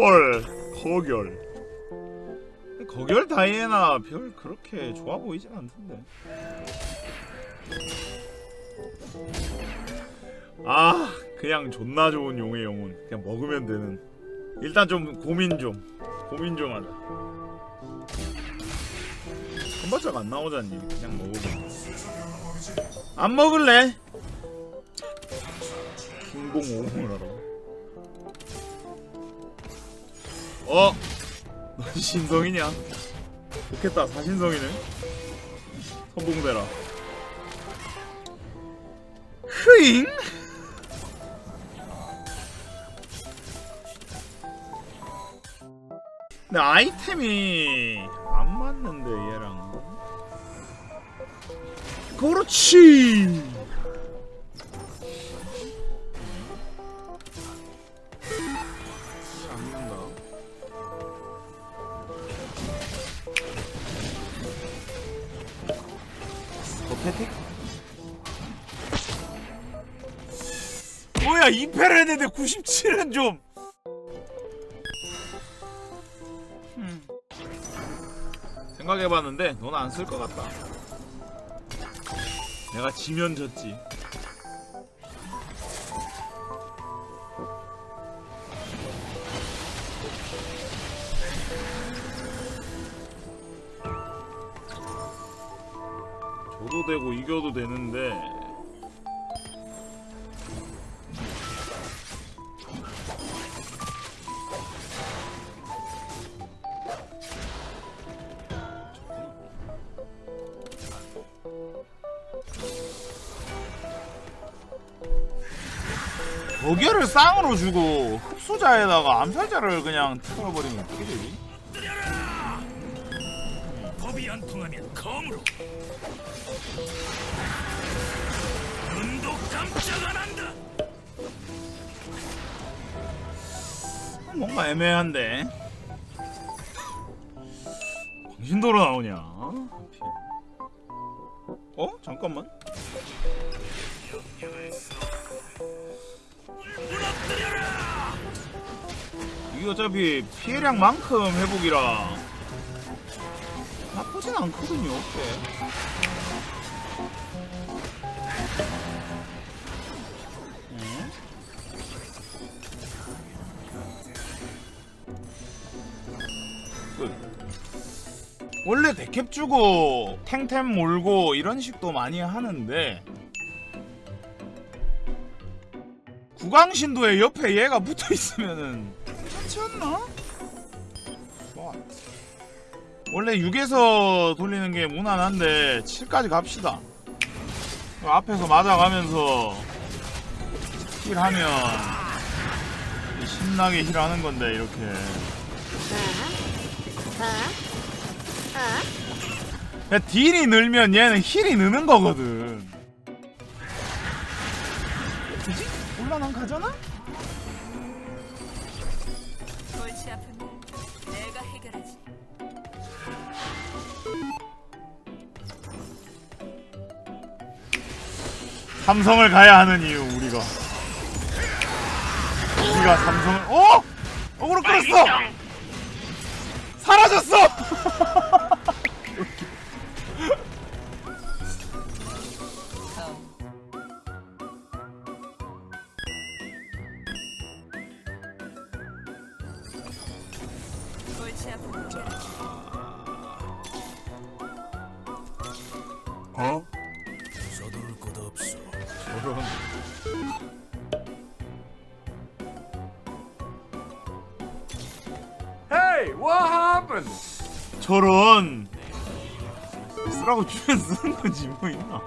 헐 거결. 거결 다이애나 별 그렇게 좋아 보이진 않던데. 아 그냥 존나 좋은 용의 영혼. 그냥 먹으면 되는. 일단 좀 고민 좀. 고민 좀 하자. 한번짝 안 나오잖니. 그냥 먹어봐 안 먹을래? 오음을 하라 어? 넌 신성이냐? 좋겠다 사신성이네 선봉대라 흐잉? 근데 아이템이 안 맞는데 얘랑 그렇지 2패를 했는데 97은 좀. 음. 생각해봤는데 넌 안 쓸 것 같다. 내가 지면 졌지. 줘도 되고 이겨도 되는데 거기를 쌍으로 주고 흡수자에다가 암살자를 그냥 틀어버리면 어떻게 되지? 법이 안 통하면 검으로 눈도 깜짝 안 한다 뭔가 애매한데 광신도로 나오냐? 어? 잠깐만 어차피 피해량만큼 회복이라 나쁘진 않거든요 꽤. 음? 끝. 원래 데캡 주고 탱템 몰고 이런 식도 많이 하는데 구강신도의 옆에 얘가 붙어 있으면은 않나? 좋아. 원래 6에서 돌리는 게 무난한데 7까지 갑시다. 앞에서 맞아가면서 힐하면 신나게 힐하는 건데 이렇게. 야, 딜이 늘면 얘는 힐이 느는 거거든. 그지? 올라난 가잖아? 삼성을 가야 하는 이유 우리가. 우리가 삼성을 어? 어그로 끌었어. 사라졌어. 골치 아픈 what happened? 저런. 쓰라고 주면 쓰는 거지 뭐 있나?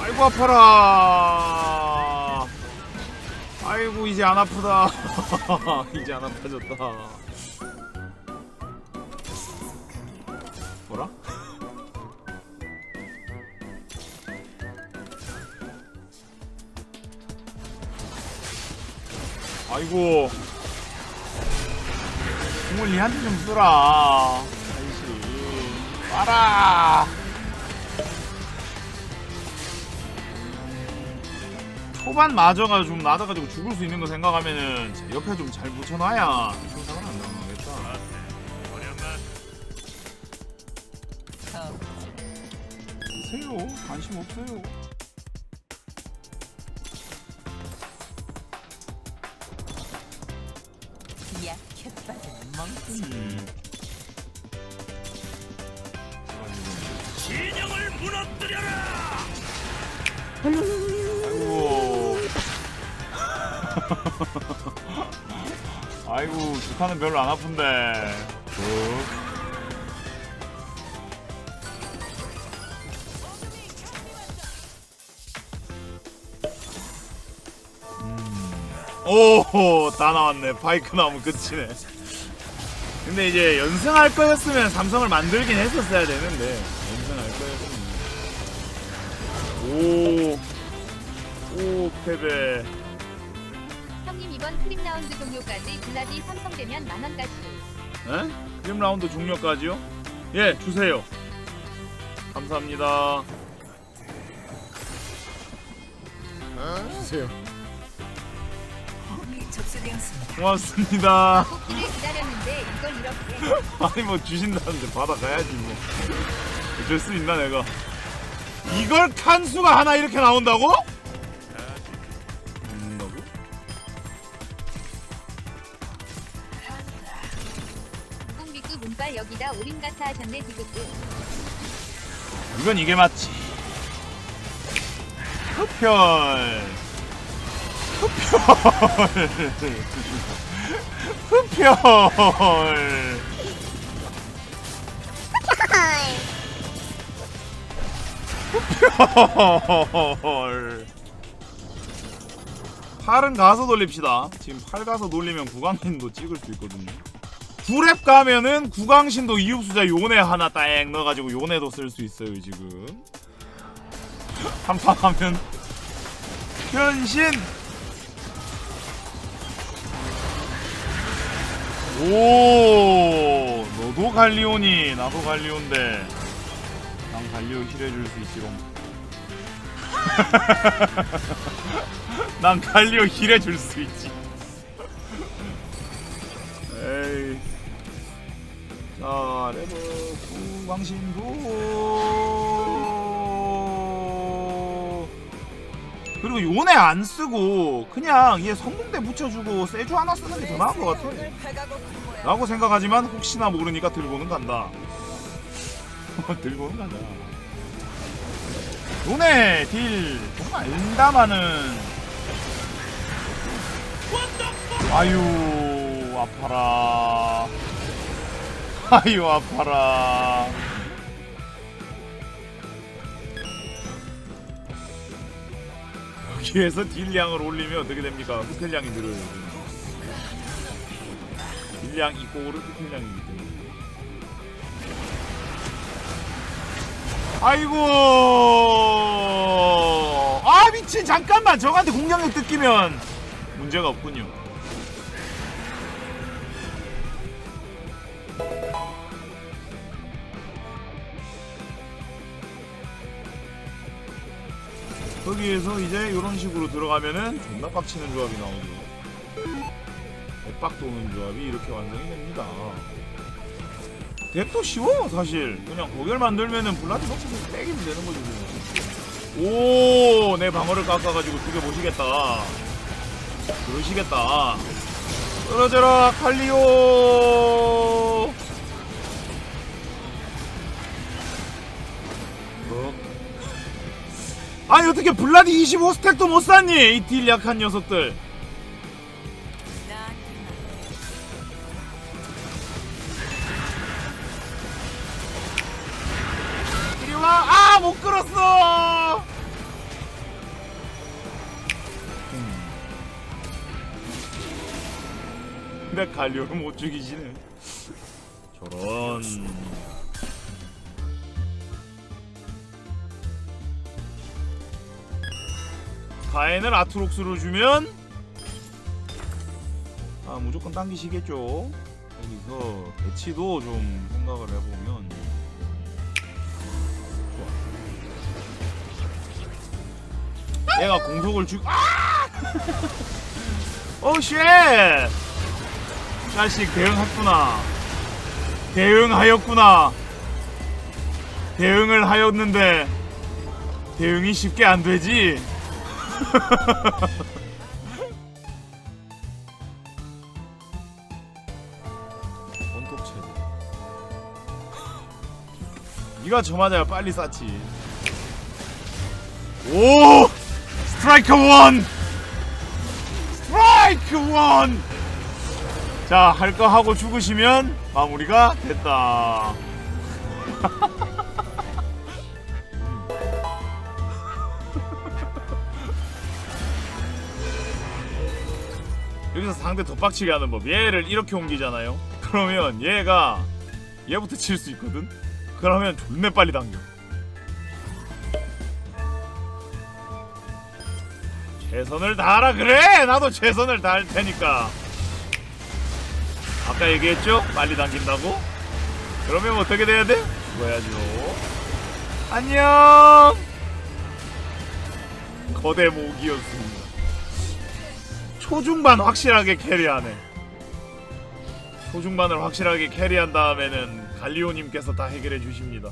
아이고 아파라. 아이고 이제 안 아프다. 이제 안 아파졌다. 아이고 공을 니한테 좀 쓰라 아이씨 와라 초반 마저가 좀 낮아가지고 죽을 수 있는 거 생각하면은 옆에 좀 잘 붙여놔야 상상은 안 나가겠다. 어련만 더 보세요. 관심 없어요. 음. 진영을 무너뜨려라. 아이고. 아이고 주타는 별로 안 아픈데. 굿. 오호 다 나왔네 바이크 나오면 끝이네 근데 이제 연승할 거였으면 삼성을 만들긴 했었어야 되는데. 연승할 거였으면. 오오 패배. 형님 이번 클립 라운드 종료까지 블라디 삼성되면 만원까지. 에? 크림 라운드 종료까지요? 예 주세요. 감사합니다. 주세요 접수되었습니다. 고맙습니다. 뽑기를 기다렸는데 이걸 이렇게. 아니 뭐 주신다는데 받아가야지 뭐. 어쩔 수 있나 내가. 이걸 칸수가 하나 이렇게 나온다고? 여기다 올인 같아 하셨네 디귿도. 이건 이게 맞지. 흡혈 흡혈 흡혈 헐. 팔은 가서 돌립시다. 지금 팔 가서 돌리면 구강신도 찍을 수 있거든요. 9랩 가면은 구강신도 이육수자 요네 하나 딱 넣어가지고 요네도 쓸 수 있어요 지금. 한판 하면 변신. 오, 너도 갈리오니 나도 갈리오인데 난 갈리오 힐해줄 수 있지롱. 난 갈리오 힐해줄 수 있지. 에이. 자, 레버 구광신도. 그리고 요네 안 쓰고 그냥 얘 성공대 붙여주고 세주 하나 쓰는 게 더 나은 것 같아. 라고 생각하지만 혹시나 모르니까 들고는 간다. 들고는 간다. 요네 딜 정말 알다마는 아유 아파라 아유 아파라 여기에서 딜량을 올리면 어떻게 됩니까? 흡혈량이 늘어요. 딜량 이꼬르 흡혈량이기 때문에. 아이고! 아 미친. 잠깐만. 저한테 공격력 뜯기면 문제가 없군요 거기에서 이제 이런 식으로 들어가면은 존나 빡치는 조합이 나오죠 대박 도는 조합이 이렇게 완성이 됩니다. 덱도 쉬워 사실. 그냥 고결 만들면은 블라디 버프에서 빼기면 되는 거지 오내 방어를 깎아가지고 죽여보시겠다. 그러시겠다. 떨어져라 칼리오! 어? 아니 어떻게 블라디 25스택도 못 샀니 이 딜 약한 녀석들 이리 와! 아! 못 끌었어! 근데 갈리오를 못 죽이시네. 저런. 가엔을 아트록스로 주면 아 무조건 당기시겠죠. 여기서 배치도 좀 생각을 해보면 얘가 공속을 주 아! 오쉣! 자식 대응했구나. 대응하였구나. 대응을 하였는데 대응이 쉽게 안 되지 원톱 체제 네가 저 맞아야 빨리 쌌지. 오! 스트라이크 원! 스트라이크 원! 자, 할 거 하고 죽으시면 마무리가 됐다. 상대 덧박치게 하는 법. 얘를 이렇게 옮기잖아요. 그러면 얘가 얘부터 칠 수 있거든. 그러면 존내 빨리 당겨. 최선을 다하라 그래. 나도 최선을 다할 테니까. 아까 얘기했죠? 빨리 당긴다고? 그러면 어떻게 돼야 돼? 죽어야죠. 안녕! 거대 모기였습니다. 초중반 확실하게 캐리하네. 초중반을 확실하게 캐리한 다음에는 갈리오님께서 다 해결해 주십니다.